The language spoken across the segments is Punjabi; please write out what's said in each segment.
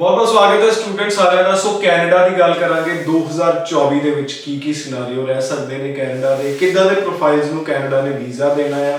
ਬਹੁਤ ਬਹੁਤ ਸਵਾਗਤ ਹੈ ਸਟੂਡੈਂਟ ਸਾਰਿਆਂ ਦਾ। ਸੋ ਕੈਨੇਡਾ ਦੀ ਗੱਲ ਕਰਾਂਗੇ। 2024 ਦੇ ਵਿੱਚ ਕੀ ਕੀ ਸਿਨਾਰੀਓ ਰਹਿ ਸਕਦੇ ਨੇ ਕੈਨੇਡਾ ਦੇ? ਕਿੱਦਾਂ ਦੇ ਪ੍ਰੋਫਾਈਲਸ ਨੂੰ ਕੈਨੇਡਾ ਨੇ ਵੀਜ਼ਾ ਦੇਣਾ ਆ?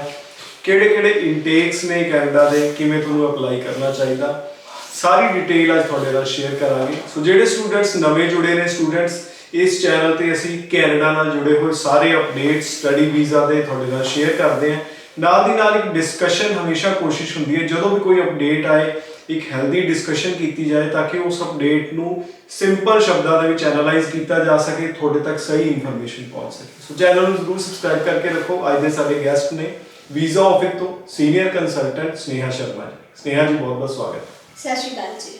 ਕਿਹੜੇ ਕਿਹੜੇ ਇਨਟੇਕਸ ਨੇ ਕੈਨੇਡਾ ਦੇ? ਕਿਵੇਂ ਤੁਹਾਨੂੰ ਅਪਲਾਈ ਕਰਨਾ ਚਾਹੀਦਾ? ਸਾਰੀ ਡਿਟੇਲ ਅੱਜ ਤੁਹਾਡੇ ਨਾਲ ਸ਼ੇਅਰ ਕਰਾਂਗੇ। ਸੋ ਜਿਹੜੇ ਸਟੂਡੈਂਟਸ ਨਵੇਂ ਜੁੜੇ ਨੇ ਸਟੂਡੈਂਟਸ ਇਸ ਚੈਨਲ ਤੇ ਅਸੀਂ ਕੈਨੇਡਾ ਨਾਲ ਜੁੜੇ ਹੋਏ ਸਾਰੇ ਅਪਡੇਟਸ ਸਟੱਡੀ ਵੀਜ਼ਾ ਦੇ ਤੁਹਾਡੇ ਨਾਲ ਸ਼ੇਅਰ ਕਰਦੇ ਹਾਂ ਨਾਲ ਦੀ ਨਾਲ ਇੱਕ ਡਿਸਕਸ਼ਨ ਹਮੇਸ਼ਾ ਕੋਸ਼ਿਸ਼ ਹੁੰਦੀ ਹੈ। ਜਦੋਂ ਵੀ ਕੋਈ ਅਪਡੇਟ ਆਏ ਇੱਕ ਹੈਲਦੀ ਡਿਸਕਸ਼ਨ ਕੀਤੀ ਜਾਏ ਤਾਂ ਕਿ ਉਸ ਅਪਡੇਟ ਨੂੰ ਸਿੰਪਲ ਸ਼ਬਦਾਂ ਦੇ ਵਿੱਚ ਐਨਾਲਾਈਜ਼ ਕੀਤਾ ਜਾ ਸਕੇ ਤੁਹਾਡੇ ਤੱਕ ਸਹੀ ਇਨਫੋਰਮੇਸ਼ਨ ਪਹੁੰਚ ਸਕੇ। ਸੋ ਚੈਨਲ ਨੂੰ ਜ਼ਰੂਰ ਸਬਸਕ੍ਰਾਈਬ ਕਰਕੇ ਰੱਖੋ। ਅੱਜ ਦੇ ਸਾਡੇ ਗੈਸਟ ਨੇ ਵੀਜ਼ਾ ਆਫਿਸ ਤੋਂ ਸੀਨੀਅਰ ਕੰਸਲਟੈਂਟ ਸਨੇਹਾ ਸ਼ਰਮਾ ਜੀ। ਸਨੇਹਾ ਜੀ ਬਹੁਤ ਬਹੁਤ ਸਵਾਗਤ। ਸਤਿ ਸ਼੍ਰੀ ਅਕਾਲ ਜੀ।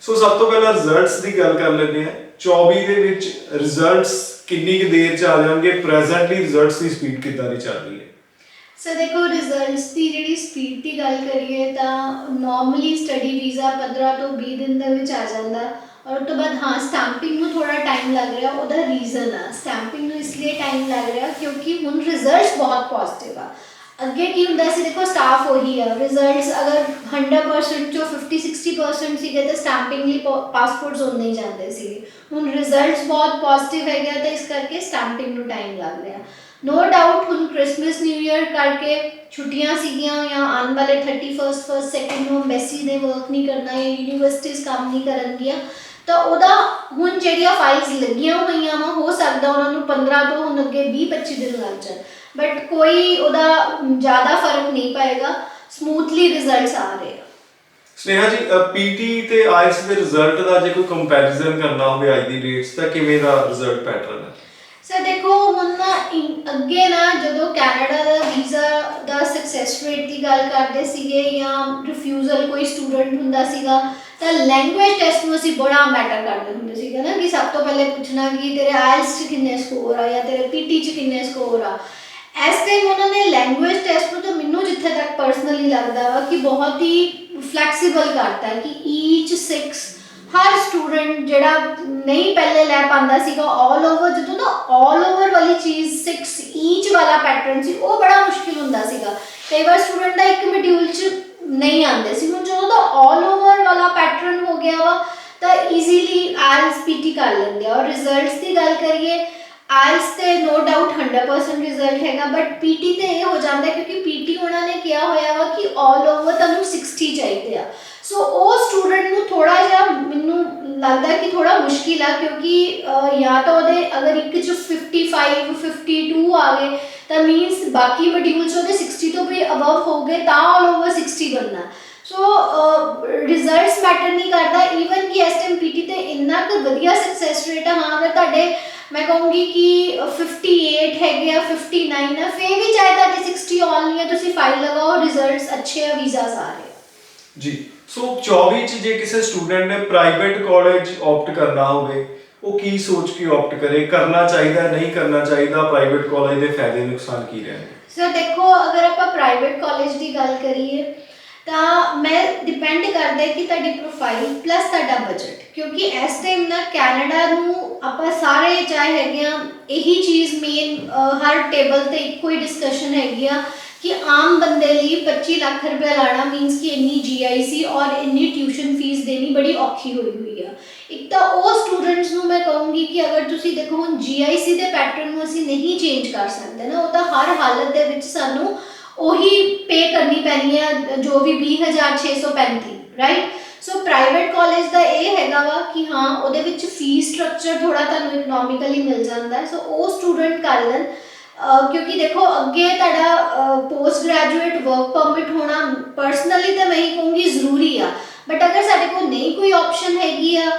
ਸੋ ਸਭ ਤੋਂ ਪਹਿਲਾਂ ਰਿਜ਼ਲਟਸ ਦੀ ਗੱਲ ਕਰ ਲੈਂਦੇ ਹਾਂ। 24 ਦੇ ਵਿੱਚ ਰਿਜ਼ਲਟਸ ਕਿੰਨੀ ਕੁ ਦੇਰ ਚ ਆ ਜਾਣਗੇ? ਪ੍ਰੈਜ਼ੈਂਟਲੀ ਰਿਜ਼ਲਟਸ ਦੀ ਸਪੀਡ ਕਿੱਦਾਂ ਦੀ ਚੱਲ ਰਹੀ ਹੈ? ਸੋ ਦੇਖੋ ਰਿਜ਼ਲਟਸ ਦੀ ਗੱਲ ਕਰੀਏ ਤਾਂ ਨਾਰਮਲੀ ਸਟੱਡੀ ਵੀਜ਼ਾ 15 ਤੋਂ 20 ਦਿਨ ਦੇ ਵਿੱਚ ਆ ਜਾਂਦਾ। ਔਰ ਉਸ ਤੋਂ ਬਾਅਦ ਹਾਂ ਸਟੈਂਪਿੰਗ ਨੂੰ ਥੋੜਾ ਟਾਈਮ ਲੱਗ ਰਿਹਾ, ਉਹਦਾ ਰੀਜ਼ਨ ਆ। ਸਟੈਂਪਿੰਗ ਨੂੰ ਇਸ ਲਈ ਟਾਈਮ ਲੱਗ ਰਿਹਾ ਕਿਉਂਕਿ ਹੁਣ ਰਿਜ਼ਲਟਸ ਬਹੁਤ ਪੋਜ਼ਿਟਿਵ ਆ। ਅੱਗੇ ਕੀ ਹੁੰਦਾ ਸੀ, ਦੇਖੋ ਸਟਾਫ ਉਹੀ ਆ ਰਿਜ਼ਲਟਸ ਅਗਰ 100% ਚੋਂ 50 60% ਸੀਗੇ ਤਾਂ ਸਟੈਂਪਿੰਗ ਲਈ ਪਾਸਪੋਰਟਸ ਉਨੇ ਹੀ ਜਾਂਦੇ ਸੀ ਹੁਣ ਰਿਜ਼ਲਟਸ ਬਹੁਤ ਪੋਜ਼ਿਟਿਵ ਹੈਗੇ ਆ ਤਾਂ ਇਸ ਕਰਕੇ ਸਟੈਂਪਿੰਗ ਨੂੰ ਟਾਈਮ ਲੱਗ ਰਿਹਾ ਨੋ ਡਾਊਟ ਹੁਣ ਕ੍ਰਿਸਮਸ ਨਿਊ ਇਅਰ ਕਰਕੇ ਛੁੱਟੀਆਂ ਸੀਗੀਆਂ ਜਾਂ ਆਉਣ ਵਾਲੇ 31st ਫਸਟ 2nd ਨੂੰ ਐਮਬੈਸੀ ਨੇ ਵਰਕ ਨਹੀਂ ਕਰਨਾ ਜਾਂ ਯੂਨੀਵਰਸਿਟੀਜ਼ ਕੰਮ ਨਹੀਂ ਕਰਨਗੀਆਂ ਤਾਂ ਉਹਦਾ ਹੁਣ ਜਿਹੜੀਆਂ ਫਾਈਲਸ ਲੱਗੀਆਂ ਹੋਈਆਂ ਵਾ ਹੋ ਸਕਦਾ ਉਹਨਾਂ ਨੂੰ 15 ਤੋਂ ਹੁਣ ਅੱਗੇ 20 25 ਦਿਨ ਲੱਗ ਜਾਣ ਬਟ ਕੋਈ ਉਹਦਾ ਜ਼ਿਆਦਾ ਫ਼ਰਕ ਨਹੀਂ ਪਏਗਾ ਸਮੂਥਲੀ ਰਿਜ਼ਲਟਸ ਆ ਰਹੇ ਆ। ਸਨੇਹਾ ਜੀ ਪੀਟੀ ਤੇ ਆਈਐਲਸ ਦੇ ਰਿਜ਼ਲਟ ਦਾ ਜੇ ਕੋਈ ਕੰਪੈਰੀਜ਼ਨ ਕਰਨਾ ਹੋਵੇ ਅੱਜ ਦੀ ਡੇਟਸ ਤਾਂ ਕਿਵੇਂ ਦਾ ਰਿਜ਼ਲਟ ਪੈਟਰਨ ਹੈ? ਸਰ ਦੇਖੋ ਹੁਣ ਨਾ ਅੱਗੇ ਨਾ ਜਦੋਂ ਕੈਨੇਡਾ ਦਾ ਵੀਜ਼ਾ ਦਾ ਸਕਸੈਸ ਰੇਟ ਦੀ ਗੱਲ ਕਰਦੇ ਸੀਗੇ ਜਾਂ ਰਿਫਿਊਜ਼ਲ ਕੋਈ ਸਟੂਡੈਂਟ ਹੁੰਦਾ ਸੀਗਾ ਤਾਂ ਲੈਂਗੁਏਜ ਟੈਸਟ ਨੂੰ ਅਸੀਂ ਬੜਾ ਮੈਟਰ ਕਰਦੇ ਹੁੰਦੇ ਸੀਗੇ ਨਾ ਕਿ ਸਭ ਤੋਂ ਪਹਿਲੇ ਪੁੱਛਣਾ ਕਿ ਤੇਰੇ ਆਇਲਸ 'ਚ ਕਿੰਨੇ ਸਕੋਰ ਆ ਜਾਂ ਤੇਰੇ ਪੀਟੀ 'ਚ ਕਿੰਨੇ ਸਕੋਰ ਆ। ਇਸ ਟਾਈਮ ਉਹਨਾਂ ਨੇ ਲੈਂਗੁਏਜ ਟੈਸਟ ਨੂੰ ਤਾਂ ਮੈਨੂੰ ਜਿੱਥੇ ਤੱਕ ਪਰਸਨਲੀ ਲੱਗਦਾ ਵਾ ਕਿ ਬਹੁਤ ਹੀ ਫਲੈਕਸੀਬਲ ਕਰਤਾ ਹੈ ਕਿ ਈਚ 6 ਹਰ ਸਟੂਡੈਂਟ ਜਿਹੜਾ ਨਹੀਂ ਪਹਿਲੇ ਲੈ ਪਾਉਂਦਾ ਸੀਗਾ 올 ਓਵਰ ਜਦੋਂ ਨਾ 올 ਓਵਰ ਵਾਲੀ ਚੀਜ਼ 6 ਈਚ ਵਾਲਾ ਪੈਟਰਨ ਸੀ ਉਹ ਬੜਾ ਮੁਸ਼ਕਿਲ ਹੁੰਦਾ ਸੀਗਾ ਕਈ ਵਾਰ ਸਟੂਡੈਂਟ ਦਾ ਇੱਕ ਮੋਡਿਊਲ 'ਚ ਨਹੀਂ ਆਉਂਦੇ ਸੀ ਹੁਣ ਜਦੋਂ ਦਾ 올 ਓਵਰ ਵਾਲਾ ਪੈਟਰਨ ਹੋ ਗਿਆ ਵਾ ਤਾਂ ਈਜ਼ੀਲੀ ਆਇਲਸ ਪੀਟੀ ਕਰ ਲੈਂਦੇ ਆ ਔਰ ਰਿਜ਼ਲਟਸ ਦੀ ਗੱਲ ਕਰੀਏ ਆਇਲਸ ਤੇ ਨੋ ਡਾਊਟ 100% ਰਿਜ਼ਲਟ ਹੈਗਾ ਬਟ ਪੀਟੀ ਤੇ ਇਹ ਹੋ ਜਾਂਦਾ ਹੈ ਕਿਉਂਕਿ ਪੀਟੀ ਉਹਨਾਂ ਨੇ ਕਿਹਾ ਹੋਇਆ ਵਾ ਕਿ 올 ਓਵਰ ਤੁਹਾਨੂੰ 60 ਚਾਹੀਦੇ ਆ। ਸੋ ਉਹ ਸਟੂਡੈਂਟ ਨੂੰ ਥੋੜਾ ਜਿਹਾ ਮੈਨੂੰ ਲੱਗਦਾ ਕਿ ਥੋੜਾ ਮੁਸ਼ਕਿਲ ਆ ਕਿਉਂਕਿ ਜਾਂ ਤਾਂ ਉਹਦੇ ਅਗਰ ਇੱਕ ਚ 55 52 ਆ ਗਏ, ਤਾਂ ਮੀਨਸ ਬਾਕੀ ਮੋਡਿਊਲ 'ਚ ਉਹਦੇ 60 ਤੋਂ ਵੀ ਅਬਵ ਹੋ ਗਏ, ਤਾਂ 올 ਓਵਰ 60 ਬਣਨਾ। ਸੋ ਰਿਜ਼ਲਟਸ ਮੈਟਰ ਨਹੀਂ ਕਰਦਾ ਈਵਨ ਕਿ ਐਸਟੀਐਮਪੀਟੀ ਤੇ ਇੰਨਾ ਕੁ ਵਧੀਆ ਸਕਸੈਸ ਰੇਟ ਆ, ਹਾਂ, ਅਗਰ ਤੁਹਾਡੇ ਮੈਂ ਕਹੂੰਗੀ ਕਿ 58 ਹੈਗੇ ਆ 59 ਆ ਫੇ ਵੀ ਚਾਹੇ ਤੁਹਾਡੇ 60 ਆਲ ਨਹੀਂ ਆ ਤੁਸੀਂ ਫਾਈਲ ਲਗਾਓ ਰਿਜ਼ਲਟਸ ਅੱਛੇ ਆ ਵੀਜ਼ਾਸ ਆ ਰਹੇ ਜੀ ਸੋ 24 ਚ ਜੇ ਕਿਸੇ ਸਟੂਡੈਂਟ ਨੇ ਪ੍ਰਾਈਵੇਟ ਕਾਲਜ ਆਪਟ ਕਰਨਾ ਹੋਵੇ ਉਹ ਕੀ ਸੋਚ ਕੇ ਆਪਟ ਕਰੇ? ਕਰਨਾ ਚਾਹੀਦਾ ਨਹੀਂ ਕਰਨਾ ਚਾਹੀਦਾ ਪ੍ਰਾਈਵੇਟ ਕਾਲਜ ਦੇ ਫਾਇਦੇ ਨੁਕਸਾਨ ਕੀ ਰਹਿਣਗੇ? ਸਰ ਦੇਖੋ ਅਗਰ ਆਪਾਂ ਪ੍ਰਾਈਵੇਟ ਕਾਲਜ ਦੀ ਗੱਲ ਕਰੀਏ ਤਾਂ ਮੈਂ ਡਿਪੈਂਡ ਕਰਦਾ ਕਿ ਤੁਹਾਡੀ ਪ੍ਰੋਫਾਈਲ ਪਲੱਸ ਤੁਹਾਡਾ ਬਜਟ ਕਿਉਂਕਿ ਇਸ ਟਾਈਮ ਨਾ ਕੈਨੇਡਾ ਨੂੰ ਆਪਾਂ ਸਾਰੇ ਚਾਹੇ ਹੈਗੇ ਆ ਇਹੀ ਚੀਜ਼ ਮੇਨ ਹਰ ਟੇਬਲ ਤੇ ਇੱਕੋ ਹੀ ਡਿਸਕਸ਼ਨ ਹੈਗੀ ਆ ਕਿ ਆਮ ਬੰਦੇ ਲਈ 25 ਲੱਖ ਰੁਪਏ ਲਾਣਾ ਮੀਨਸ ਕਿ ਇੰਨੀ GIC ਔਰ ਇੰਨੀ ਟਿਊਸ਼ਨ ਫੀਸ ਦੇਣੀ ਬੜੀ ਔਖੀ ਹੋਈ ਹੋਈ ਆ। ਇੱਕ ਤਾਂ ਉਹ ਸਟੂਡੈਂਟਸ ਨੂੰ ਮੈਂ ਕਹੂੰਗੀ ਕਿ ਅਗਰ ਤੁਸੀਂ ਦੇਖੋ ਹੁਣ GIC ਦੇ ਪੈਟਰਨ ਨੂੰ ਅਸੀਂ ਨਹੀਂ ਚੇਂਜ ਕਰ ਸਕਦੇ ਨਾ, ਉਹ ਤਾਂ ਹਰ ਹਾਲਤ ਦੇ ਵਿੱਚ ਸਾਨੂੰ ਉਹੀ ਪੇ ਕਰਨੀ ਪੈਣੀ ਹੈ ਜੋ ਵੀ 20635 ਰਾਈਟ ਸੋ ਪ੍ਰਾਈਵੇਟ ਕਾਲਜ ਦਾ ਇਹ ਹੈਗਾ ਵਾ ਕਿ ਹਾਂ, ਉਹਦੇ ਵਿੱਚ ਫੀਸ ਸਟਰਕਚਰ ਥੋੜਾ ਤੁਹਾਨੂੰ ਇਕਨੋਮਿਕਲੀ ਮਿਲ ਜਾਂਦਾ ਹੈ। ਸੋ ਉਹ ਸਟੂਡੈਂਟ ਕਰ ਲੈਣ। ਕਿਉਂਕਿ ਦੇਖੋ, ਅੱਗੇ ਤੁਹਾਡਾ ਪੋਸਟ ਗ੍ਰੈਜੂਏਟ ਵਰਕ ਪਰਮਿਟ ਹੋਣਾ ਪਰਸਨਲੀ ਤਾਂ ਮੈਂ ਹੀ ਕਹੂੰਗੀ ਜ਼ਰੂਰੀ ਆ। ਬਟ ਅਗਰ ਸਾਡੇ ਕੋਲ ਨਹੀਂ ਕੋਈ ਆਪਸ਼ਨ ਹੈਗੀ ਆ,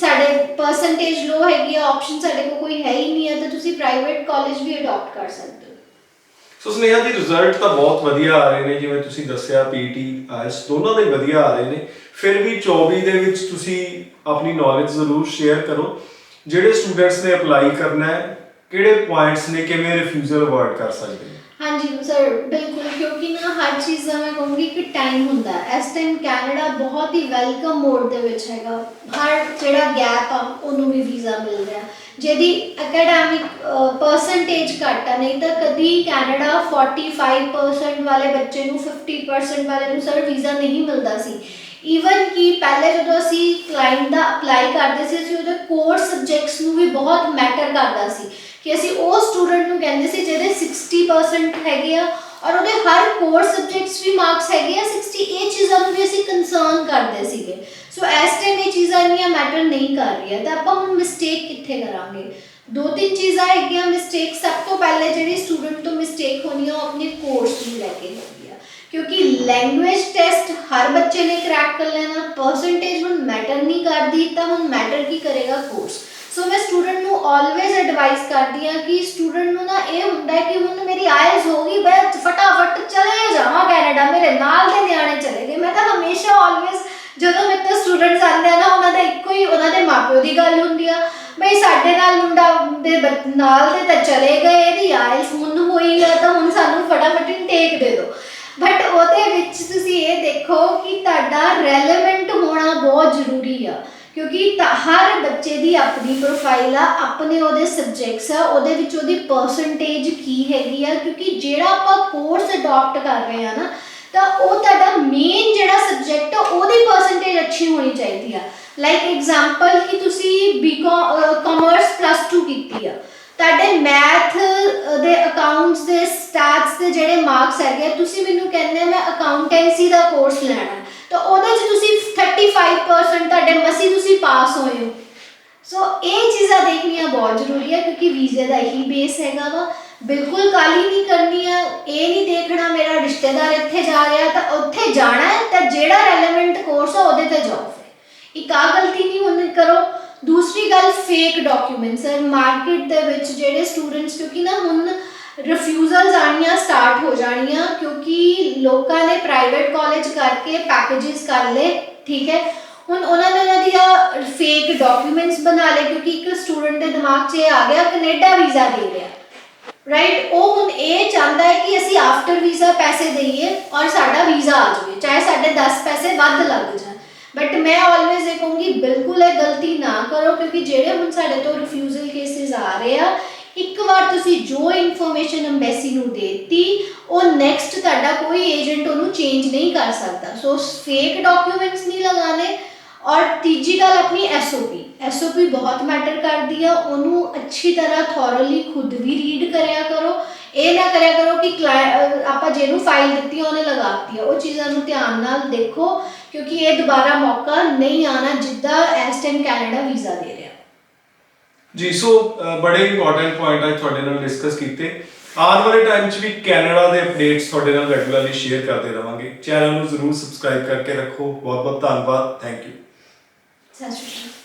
ਸਾਡੇ ਪਰਸੈਂਟੇਜ ਲੋ ਹੈਗੀ ਆ ਆਪਸ਼ਨ ਸਾਡੇ ਕੋਲ ਕੋਈ ਹੈ ਹੀ ਨਹੀਂ ਆ, ਤਾਂ ਤੁਸੀਂ ਪ੍ਰਾਈਵੇਟ ਕਾਲਜ ਵੀ ਅਡਾਪਟ ਕਰ ਸਕਦੇ ਸੋ ਸਨੇਹਾ ਦੀ ਰਿਜ਼ਲਟ ਤਾਂ ਬਹੁਤ ਵਧੀਆ ਆ ਰਹੇ ਨੇ, ਜਿਵੇਂ ਤੁਸੀਂ ਦੱਸਿਆ ਪੀਟੀ ਆਈਐਲਸ ਦੋਨਾਂ ਦੇ ਵਧੀਆ ਆ ਰਹੇ ਨੇ। ਫਿਰ ਵੀ 24 ਦੇ ਵਿੱਚ ਤੁਸੀਂ ਆਪਣੀ ਨੌਲੇਜ ਜ਼ਰੂਰ ਸ਼ੇਅਰ ਕਰੋ, ਜਿਹੜੇ ਸਟੂਡੈਂਟਸ ਨੇ ਅਪਲਾਈ ਕਰਨਾ ਹੈ, ਕਿਹੜੇ ਪੁਆਇੰਟਸ ਨੇ, ਕਿਵੇਂ ਰਿਫਿਊਜ਼ਲ ਅਵੋਇਡ ਕਰ ਸਕਦੇ ਨੇ? ਹਾਂਜੀ ਸਰ ਬਿਲਕੁਲ, ਕਿਉਂਕਿ ਨਾ ਹਰ ਚੀਜ਼ ਦਾ ਮੈਂ ਕਹੂੰਗੀ ਕਿ ਟਾਈਮ ਹੁੰਦਾ ਹੈ। ਇਸ ਟਾਈਮ ਕੈਨੇਡਾ ਬਹੁਤ ਹੀ ਵੈਲਕਮ ਮੋਡ ਦੇ ਵਿੱਚ ਹੈਗਾ। ਹਰ ਜਿਹੜਾ ਗੈਪ ਆ, ਉਹਨੂੰ ਵੀ ਵੀਜ਼ਾ ਮਿਲ ਰਿਹਾ। ਜਿਹਦੀ ਐਕੈਡੈਮਿਕ ਪਰਸੈਂਟੇਜ ਘੱਟ ਆ, ਨਹੀਂ ਤਾਂ ਕਦੀ ਕੈਨੇਡਾ 45% ਵਾਲੇ ਬੱਚੇ ਨੂੰ 50% ਵਾਲੇ ਨੂੰ ਸਰ ਵੀਜ਼ਾ ਨਹੀਂ ਮਿਲਦਾ ਸੀ। ਈਵਨ ਕਿ ਪਹਿਲੇ ਜਦੋਂ ਅਸੀਂ ਕਲਾਇੰਟ ਦਾ ਅਪਲਾਈ ਕਰਦੇ ਸੀ, ਅਸੀਂ ਉਹਦੇ ਕੋਰ ਸਬਜੈਕਟਸ ਨੂੰ ਵੀ ਬਹੁਤ ਮੈਟਰ ਕਰਦਾ ਸੀ। ਕਿ ਅਸੀਂ ਉਹ ਸਟੂਡੈਂਟ ਨੂੰ ਕਹਿੰਦੇ ਸੀ, ਜਿਹਦੇ 60% ਹੈਗੇ ਆ ਔਰ ਉਹਦੇ ਹਰ ਕੋਰ ਸਬਜੈਕਟਸ ਵੀ ਮਾਰਕਸ ਹੈਗੇ ਆ 60 ਇਹ ਚੀਜ਼ਾਂ ਨੂੰ ਵੀ ਅਸੀਂ ਕੰਸਰਨ ਕਰਦੇ ਸੀਗੇ। ਸੋ ਇਸ ਟਾਈਮ ਇਹ ਚੀਜ਼ਾਂ ਇੰਨੀਆਂ ਮੈਟਰ ਨਹੀਂ ਕਰ ਰਹੀਆਂ, ਤਾਂ ਆਪਾਂ ਹੁਣ ਮਿਸਟੇਕ ਕਿੱਥੇ ਕਰਾਂਗੇ? ਦੋ ਤਿੰਨ ਚੀਜ਼ਾਂ ਹੈਗੀਆਂ ਮਿਸਟੇਕ ਸਭ ਤੋਂ ਪਹਿਲੇ ਜਿਹੜੀ ਸਟੂਡੈਂਟ ਤੋਂ ਮਿਸਟੇਕ ਹੋਣੀ ਆ, ਉਹ ਆਪਣੇ ਕੋਰਸ ਨੂੰ ਲੈ ਕੇ ਹੁੰਦੀ ਆ। ਕਿਉਂਕਿ ਲੈਂਗੁਏਜ ਟੈਸਟ ਹਰ ਬੱਚੇ ਨੇ ਕ੍ਰੈਕ ਕਰ ਲੈਣਾ ਪਰਸੈਂਟੇਜ ਹੁਣ ਮੈਟਰ ਨਹੀਂ ਕਰਦੀ, ਤਾਂ ਹੁਣ ਮੈਟਰ ਕੀ ਕਰੇਗਾ ਕੋਰਸ ਆਲਵੇਜ਼ ਐਡਵਾਈਸ ਕਰਦੀ ਆ ਕਿ ਸਟੂਡੈਂਟ ਨੂੰ ਨਾ ਇਹ ਹੁੰਦਾ ਕਿ ਹੁਣ ਮੇਰੀ ਆਇਲਸ ਹੋ ਗਈ, ਮੈਂ ਫਟਾਫਟ ਚਲੇ ਜਾਵਾਂ ਕੈਨੇਡਾ, ਮੇਰੇ ਨਾਲ ਦੇ ਨਿਆਣੇ ਚਲੇ ਗਏ। ਮੈਂ ਤਾਂ ਹਮੇਸ਼ਾ ਆਲਵੇਜ਼ ਜਦੋਂ ਮੇਰੇ ਤੋਂ ਸਟੂਡੈਂਟਸ ਆਉਂਦੇ ਆ ਨਾ, ਉਹਨਾਂ ਦਾ ਇੱਕੋ ਹੀ, ਉਹਨਾਂ ਦੇ ਮਾਪਿਓ ਦੀ ਗੱਲ ਹੁੰਦੀ ਆ। ਬਈ ਸਾਡੇ ਨਾਲ ਮੁੰਡਾ ਦੇ ਬੱਚ- ਨਾਲ ਦੇ ਤਾਂ ਚਲੇ ਗਏ, ਇਹਦੀ ਆਇਲਸ ਹੁਣ ਹੋਈ ਆ, ਤਾਂ ਹੁਣ ਸਾਨੂੰ ਫਟਾਫਟ ਇਨਟੇਕ ਦੇ ਦਿਓ। ਬਟ ਉਹਦੇ ਵਿੱਚ ਤੁਸੀਂ ਇਹ ਦੇਖੋ ਕਿ ਤੁਹਾਡਾ ਰੈਲੇਵੈਂਟ ਹੋਣਾ ਬਹੁਤ ਜ਼ਰੂਰੀ ਆ। ਕਿਉਂਕਿ ਤਾਂ ਹਰ ਬੱਚੇ ਦੀ ਆਪਣੀ ਪ੍ਰੋਫਾਈਲ ਆ ਆਪਣੇ ਉਹਦੇ ਸਬਜੈਕਟਸ ਆ ਉਹਦੇ ਵਿੱਚ ਉਹਦੀ ਪਰਸੈਂਟੇਜ ਕੀ ਹੈਗੀ ਆ ਕਿਉਂਕਿ ਜਿਹੜਾ ਆਪਾਂ ਕੋਰਸ ਅਡਾਪਟ ਕਰ ਰਹੇ ਆ ਨਾ ਤਾਂ ਉਹ ਤੁਹਾਡਾ ਮੇਨ ਜਿਹੜਾ ਸਬਜੈਕਟ ਆ ਉਹਦੀ ਪਰਸੈਂਟੇਜ ਅੱਛੀ ਹੋਣੀ ਚਾਹੀਦੀ ਆ। ਲਾਈਕ ਐਗਜ਼ਾਮਪਲ ਕਿ ਤੁਸੀਂ ਬੀਕਾਮ ਕਾਮਰਸ ਪਲੱਸ 2 ਕੀਤੀ ਆ। ਤੁਹਾਡੇ ਮੈਥ ਦੇ ਅਕਾਊਂਟਸ ਦੇ ਸਟੈਟਸ ਦੇ ਜਿਹੜੇ ਮਾਰਕਸ ਹੈਗੇ ਆ, ਤੁਸੀਂ ਮੈਨੂੰ ਕਹਿੰਦੇ ਮੈਂ ਅਕਾਊਂਟੈਂਸੀ ਦਾ ਕੋਰਸ ਲੈਣਾ ਤਾਂ ਉਹਦੇ 'ਚ ਤੁਸੀਂ 35% ਤੁਹਾਡੇ ਮਸੀ ਤੁਸੀਂ ਪਾਸ ਹੋਏ ਹੋ। ਸੋ ਇਹ ਚੀਜ਼ਾਂ ਦੇਖਣੀਆਂ ਬਹੁਤ ਜ਼ਰੂਰੀ ਹੈ ਕਿਉਂਕਿ ਵੀਜ਼ੇ ਦਾ ਇਹੀ ਬੇਸ ਹੈਗਾ ਵਾ। ਬਿਲਕੁਲ ਕਾਲੀ ਨਹੀਂ ਕਰਨੀ ਆ, ਇਹ ਨਹੀਂ ਦੇਖਣਾ ਮੇਰਾ ਰਿਸ਼ਤੇਦਾਰ ਇੱਥੇ ਜਾ ਰਿਹਾ ਤਾਂ ਉੱਥੇ ਜਾਣਾ ਹੈ, ਤਾਂ ਜਿਹੜਾ ਰੈਲੇਵੈਂਟ ਕੋਰਸ ਆ ਉਹਦੇ ਤੇ ਜਾਓ। ਫਿਰ ਇੱਕ ਆ ਗਲਤੀ ਨਹੀਂ ਹੁਣ ਕਰੋ, ਦੂਸਰੀ ਗੱਲ ਫੇਕ ਡਾਕੂਮੈਂਟਸ ਹੈ ਮਾਰਕੀਟ ਦੇ ਵਿੱਚ ਜਿਹੜੇ ਸਟੂਡੈਂਟਸ ਕਿਉਂਕਿ ਨਾ ਹੁਣ ਰਿਫਿਊਜ਼ਲਸ ਆਣੀਆਂ ਸਟਾਰਟ ਹੋ ਜਾਣੀਆਂ ਕਿਉਂਕਿ ਲੋਕਾਂ ਨੇ ਪ੍ਰਾਈਵੇਟ ਕਾਲਜ ਕਰਕੇ ਪੈਕੇजेस ਕਰ ਲਏ, ਠੀਕ ਹੈ। ਹੁਣ ਉਹਨਾਂ ਨੇ ਉਹਨਾਂ ਦੀਆਂ ਫੇਕ ਡਾਕੂਮੈਂਟਸ ਬਣਾ ਲਏ ਕਿਉਂਕਿ ਇੱਕ ਸਟੂਡੈਂਟ ਦੇ ਦਿਮਾਗ 'ਚ ਇਹ ਆ ਗਿਆ, ਕੈਨੇਡਾ ਵੀਜ਼ਾ ਦੇ ਰਿਹਾ। ਰਾਈਟ ਉਹ ਹੁਣ ਇਹ ਚਾਹੁੰਦਾ ਹੈ ਕਿ ਅਸੀਂ ਆਫਟਰ ਵੀਜ਼ਾ ਪੈਸੇ ਦੇਈਏ ਔਰ ਸਾਡਾ ਵੀਜ਼ਾ ਆ ਜਾਵੇ, ਚਾਹੇ ਸਾਡੇ 10 ਪੈਸੇ ਵੱਧ ਲੱਗ ਜਾਣ। ਬਟ ਮੈਂ ਆਲਵੇਜ਼ ਇਹ ਕਹੂੰਗੀ, ਬਿਲਕੁਲ ਇਹ ਗਲਤੀ ਨਾ ਕਰੋ ਕਿਉਂਕਿ ਜਿਹੜੇ ਹੁਣ ਸਾਡੇ ਤੋਂ ਰਿਫਿਊਜ਼ਲ ਕੇਸਿਸ ਆ ਰਹੇ ਆ ਇੱਕ ਵਾਰ ਤੁਸੀਂ ਜੋ ਇਨਫੋਰਮੇਸ਼ਨ ਐਮਬੈਸੀ ਨੂੰ ਦੇਤੀ, ਉਹ ਨੈਕਸਟ ਤੁਹਾਡਾ ਕੋਈ ਏਜੰਟ ਉਹਨੂੰ ਚੇਂਜ ਨਹੀਂ ਕਰ ਸਕਦਾ। ਸੋ ਫੇਕ ਡਾਕੂਮੈਂਟਸ ਨਹੀਂ ਲਗਾਣੇ ਔਰ ਤੀਜੀ ਗੱਲ ਆਪਣੀ ਐਸਓਪੀ ਐਸਓਪੀ ਬਹੁਤ ਮੈਟਰ ਕਰਦੀ ਆ। ਉਹਨੂੰ ਅੱਛੀ ਤਰ੍ਹਾਂ ਥੋਰਲੀ ਖੁਦ ਵੀ ਰੀਡ ਕਰਿਆ ਕਰੋ। ਇਹ ਨਾ ਕਰਿਆ ਕਰੋ ਕਿ ਕਲਾਇ- ਆਪਾਂ ਜਿਹਨੂੰ ਫਾਈਲ ਦਿੱਤੀ ਉਹਨੇ ਲਗਾਤੀ ਆ। ਉਹ ਚੀਜ਼ਾਂ ਨੂੰ ਧਿਆਨ ਨਾਲ ਦੇਖੋ, ਕਿਉਂਕਿ ਇਹ ਦੁਬਾਰਾ ਮੌਕਾ ਨਹੀਂ ਆਣਾ ਜਿੱਦਾਂ ਇਸ ਟਾਈਮ ਕੈਨੇਡਾ ਵੀਜ਼ਾ ਦੇ ਜੀ ਸੋ ਬੜੇ ਇੰਪੋਰਟੈਂਟ ਪੁਆਇੰਟ ਅੱਜ ਤੁਹਾਡੇ ਨਾਲ ਡਿਸਕਸ ਕੀਤੇ। ਆਉਣ ਵਾਲੇ ਟਾਈਮ 'ਚ ਵੀ ਕੈਨੇਡਾ ਦੇ ਅਪਡੇਟਸ ਤੁਹਾਡੇ ਨਾਲ ਰੈਗੂਲਰਲੀ ਸ਼ੇਅਰ ਕਰਦੇ ਰਵਾਂਗੇ। ਚੈਨਲ ਨੂੰ ਜ਼ਰੂਰ ਸਬਸਕ੍ਰਾਈਬ ਕਰਕੇ ਰੱਖੋ। ਬਹੁਤ ਬਹੁਤ ਧੰਨਵਾਦ। ਥੈਂਕ ਯੂ ਸਤਿ ਸ਼੍ਰੀ ਅਕਾਲ।